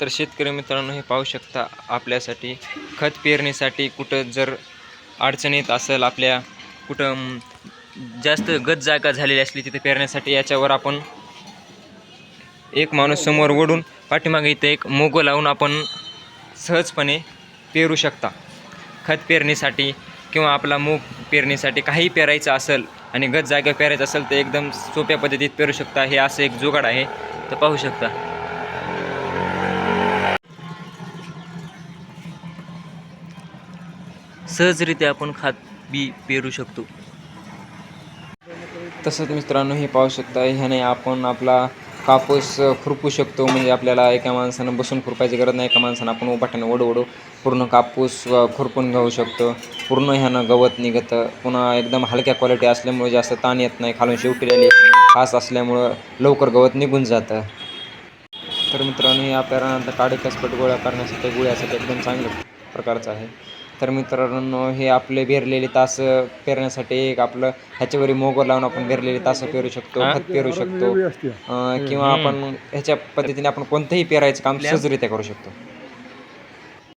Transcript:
तर शेतकरी मित्रांनो हे पाहू शकता आपल्यासाठी खत पेरणीसाठी कुठं जर अडचण येत असेल आपल्या कुठं जास्त गत जागा झालेली असली तिथे पेरण्यासाठी याच्यावर आपण एक माणूस समोर ओढून पाठीमागे इथे एक मोगो लावून आपण सहजपणे पेरू शकता. खत पेरणीसाठी किंवा आपला मूग पेरणीसाठी काही पेरायचं असेल आणि गत जागा पेरायचं असेल तर एकदम सोप्या पद्धतीत पेरू शकता. हे असं एक जुगाड आहे. तर पाहू शकता. सहजरित्या आपण खात बी पेरू शकतो. तसंच मित्रांनो हे पाहू शकता ह्याने आपण आपला कापूस खुरपू शकतो. म्हणजे आपल्याला एका माणसानं बसून खुरपायची गरज नाही. एका माणसानं आपण उभाट्यानं ओढू ओढू पूर्ण कापूस खुरपून घेऊ शकतो. पूर्ण ह्यानं गवत निघतं. पुन्हा एकदम हलक्या क्वालिटी असल्यामुळे जास्त ताण येत नाही. खालून शेवटी खास असल्यामुळं लवकर गवत निघून जातं. तर मित्रांनो हे आपल्याला काडे कसपट गोळा करण्यासाठी गोळ्यासाठी एकदम चांगल्या प्रकारचं आहे. तर मित्रांनो हे आपले बेरलेले तास पेरण्यासाठी एक आपलं ह्याच्यावर मोगवर लावून आपण बेरलेले तास पेरू शकतो खत पेरू शकतो. अं, किंवा आपण ह्याच्या पद्धतीने आपण कोणतंही पेरायचं काम सहजरित्या करू शकतो.